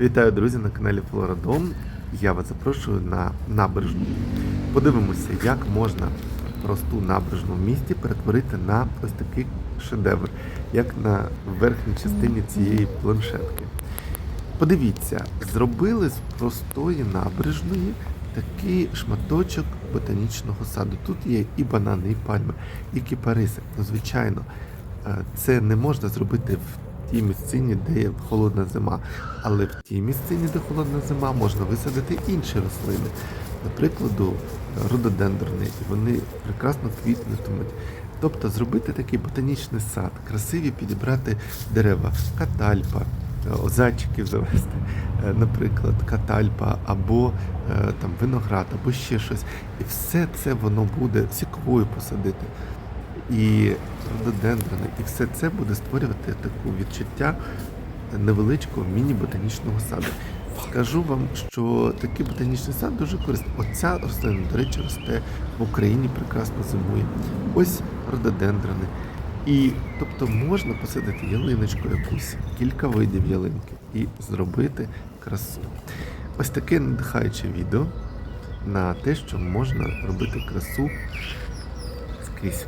Вітаю, друзі, на каналі Флоридом. Я вас запрошую на набережну. Подивимося, як можна просту набережну в місті перетворити на ось такий шедевр, як на верхній частині цієї планшетки. Подивіться, зробили з простої набережної такий шматочок ботанічного саду. Тут є і банани, і пальми, і кіпариси. Ну, звичайно, е, це не можна зробити в тій місцині, де є холодна зима. Але в тій місцині, де холодна зима, можна висадити інші рослини. Наприклад, рододендрони, вони прекрасно квітнутимуть. Тобто зробити такий ботанічний сад, красиві підібрати дерева, катальпа, е, зайчиків завести, наприклад, катальпа або е, там виноград, або ще щось. І все це воно буде сіковою посадити. І рододендрони, і все це буде створювати таку відчуття невеличкого міні-ботанічного саду. Скажу вам, що такий ботанічний сад дуже корисний. Оця рослина, до речі, росте в Україні, прекрасно зимує. Ось рододендрони. І тобто можна посадити ялиночку якусь, кілька видів ялинки і зробити красу. Ось таке надихаюче відео на те, що можна робити красу скрізь.